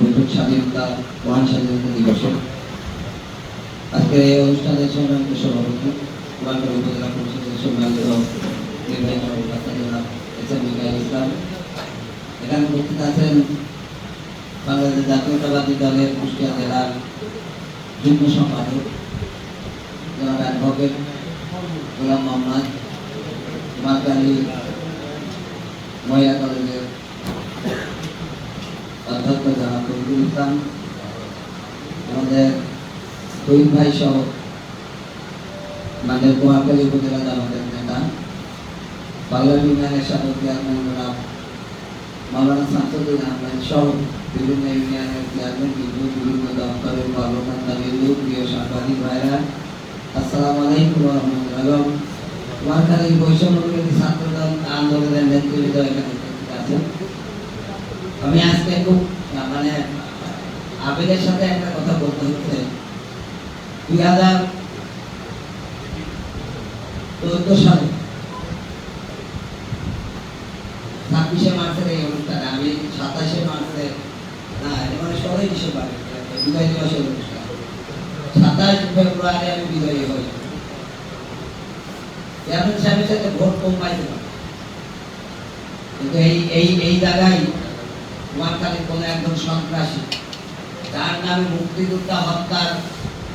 বৈঠক স্বাধীনতা, মহান স্বাধীনতা দিবসে। আজকে এই অনুষ্ঠানের সম্মানিত সভাপতি কুমারগঞ্জ উপজেলা পরিষদের সম্মানিত জাতীয়তাবাদী দলের কুষ্টিয়া জেলার যুগ্ম সম্পাদক মহিলা কলেজের অধ্যক্ষ জনাব তরুল ইসলাম আমাদের দুই ভাই সহ, আমাদের গোয়াকালী উপজেলা জামাতের নেতা বাংলা ইউনিয়নের সাবেক চেয়ারম্যান মাওলানা শামসুদ্দিন আহমেদ সহ বিভিন্ন ইউনিয়নের চেয়ারম্যান কিন্তু বিভিন্ন দপ্তরের কর্মকর্তা বিন্দু প্রিয় সাংবাদিক ভাইরা, আসসালামু আলাইকুম রহমতুল্লাহ এবং কুমারখালী বৈষম্য বিরোধী ছাত্রদল আন্দোলনের নেতৃত্ব এখানে উপস্থিত আমি আজকে খুব আহ, মানে আবেগের সাথে একটা কথা বলতে হচ্ছে। দুই হাজার চোদ্দ সালে ছাব্বিশে মার্চের এই অনুষ্ঠানে আমি সাতাশে মার্চে না মানে ষোলোই ডিসেম্বর বিজয় দিবসের অনুষ্ঠান। সাতাশ ফেব্রুয়ারি আমি বিজয়ী হই। চেয়ারম্যান সাহেবের সাথে ভোট কম পাইতে কিন্তু এই এই এই জায়গায় কুমারখালীর কোন একজন সন্ত্রাসী। যার নামে মুক্তিযোদ্ধা হত্যার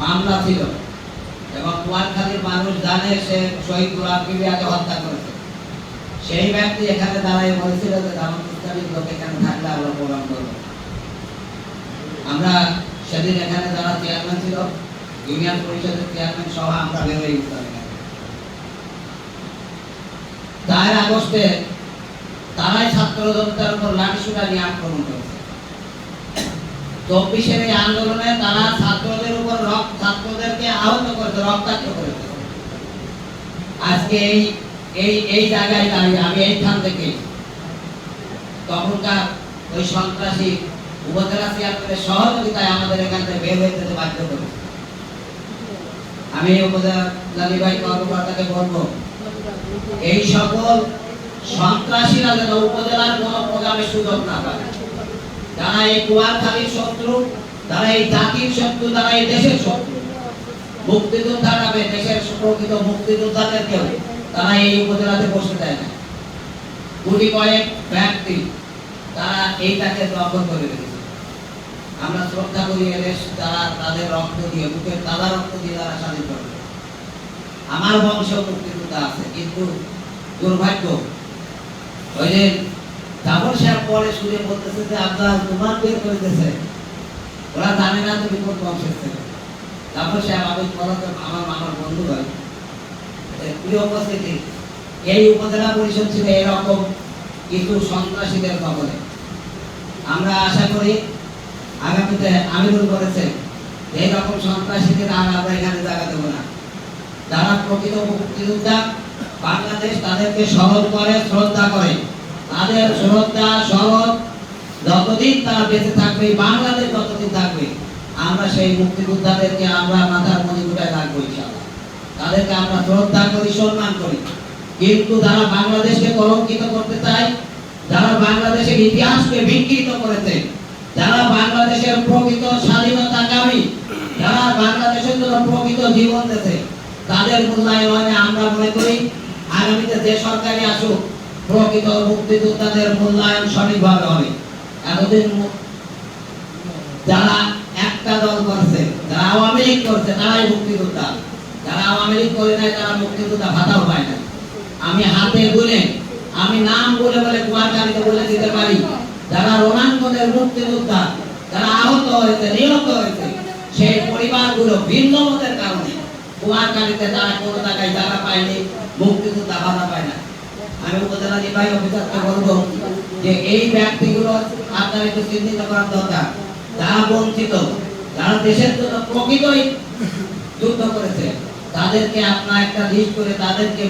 মামলা ছিল এবং কুমারখালীর মানুষ জানে সে শহীদ গোলাম কিবিয়াকে হত্যা করেছে। সেই ব্যক্তি এখানে দাঁড়ায় বলেছিল যে লোক এখানে থাকলে আমরা প্রোগ্রাম করব আমরা সেদিন এখানে যারা চেয়ারম্যান ছিল, ইউনিয়ন পরিষদের চেয়ারম্যান সহ আমরা। চার আগস্টে তারাই উপর লাঠি সুটা নিয়ে আক্রমণ করেছে। চব্বিশের এই আন্দোলনে তারা ছাত্রদের উপর রক্ত ছাত্রদেরকে আহত করেছে, রক্তাক্ত করেছে। আজকে এই এই এই জায়গায় দাঁড়িয়ে আমি এইখান থেকে তখনকার ওই সন্ত্রাসী উপজেলা চেয়ারম্যানের সহযোগিতায় আমাদের এখান থেকে বের হয়ে যেতে বাধ্য করেছে। আমি উপজেলা নির্বাহী কর্মকর্তাকে বলব, এই সকল সন্ত্রাসীরা যেন উপজেলার কোন প্রোগ্রামে সুযোগ না পায়। যারা এই কুয়ারখালীর শত্রু, যারা এই জাতির শত্রু, যারা এই দেশের শত্রু মুক্তিযোদ্ধা নামে দেশের প্রকৃত মুক্তিযোদ্ধাদেরকেও তারা এই উপজেলাতে বসে দেয় না। গুটি কয়েক ব্যক্তি, তারা এইটাকে দখল করে রেখেছে। আমরা শ্রদ্ধা করি এদেশ তারা তাদের রক্ত দিয়ে, বুকের তাজা রক্ত দিয়ে তারা স্বাধীন করে। আমার বংশেও মুক্তিযোদ্ধা আছে, কিন্তু দুর্ভাগ্য ওই যে জাফর সাহেব পরে শুনে বলতেছে যে আপনার তোমার বের করে ওরা জানে না তুমি কোন বংশের ছেলে জাফর সাহেব, আমি পড়াতে আমার আমার বন্ধু হয় উপস্থিতি। এই উপজেলা পরিষদ ছিল এরকম কিছু সন্ত্রাসীদের কবলে। আমরা আশা করি আগামীতে আমিরুল করেছে এইরকম সন্ত্রাসীদের আর আমরা এখানে জায়গা দেবো না। যারা প্রকৃত মুক্তিযোদ্ধা বাংলাদেশ তাদেরকে স্মরণ করে, শ্রদ্ধা করে। তাদের শ্রদ্ধা স্মরণ যতদিন তারা বেঁচে থাকবে, বাংলাদেশ যতদিন থাকবে, আমরা সেই মুক্তিযোদ্ধাদেরকে আমরা মাথার গুটায় রাখব ইনশাআল্লাহ। তাদেরকে আমরা শ্রদ্ধা করি, সম্মান করি। কিন্তু যারা বাংলাদেশকে কলঙ্কিত করতে চায়, যারা বাংলাদেশের ইতিহাসকে বিকৃত করেছে, যারা বাংলাদেশের প্রকৃত স্বাধীনতাকামী, যারা বাংলাদেশের জন্য প্রকৃত জীবন দিয়েছে, তাদের মূল্যায়নে আমরা মনে করি আগামীতে যে সরকারি আসুক, প্রকৃত মুক্তিযোদ্ধাদের মূল্যায়ন সঠিকভাবে হবে। এতদিন যারা একটা দল করছে, যারা আওয়ামী লীগ করছে, তারাই মুক্তিযোদ্ধা যারা আওয়ামী লীগ করে নাই, তারা মুক্তিযোদ্ধা ভাতাও পায় না আমি হাতে গুনে আমি নাম বলে বলে কুয়ারকালীতে বলে দিতে পারি, যারা রোনাঙ্গনের মুক্তিযোদ্ধা যারা আহত হয়েছে, নিহত হয়েছে, সেই পরিবারগুলো ভিন্ন মতের কারণে কুয়ারকালীতে তারা কোনো জায়গা পায়নি পায় না। আমি উপজেলা যে এই ব্যক্তিগুলো আপনার একটু চিহ্নিত করার দরকার। যারা বঞ্চিত। যারা দেশের জন্য প্রকৃতই যুদ্ধ করেছে। তাদেরকে আপনার একটা লিস্ট করে তাদেরকে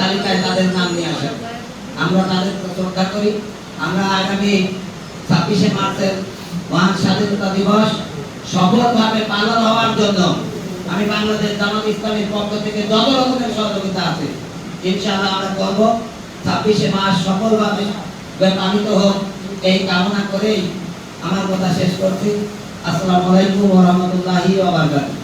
তালিকায় তাদের নাম নিয়ে আসেন। আমরা তাদেরকে শ্রদ্ধা করি। আমরা আগামী ছাব্বিশে মার্চের মহান স্বাধীনতা দিবস সফলভাবে পালন হওয়ার জন্য আমি বাংলাদেশ জামাত ইসলামের পক্ষ থেকে যত রকমের সহযোগিতা আছে। ইনশাআল্লাহ আমরা করব। ছাব্বিশে মাস সফলভাবে পালিত হোক, এই কামনা করেই আমার কথা শেষ করছি। আসসালামু আলাইকুম ওয়া রাহমাতুল্লাহি ওয়া বারাকাতুহু।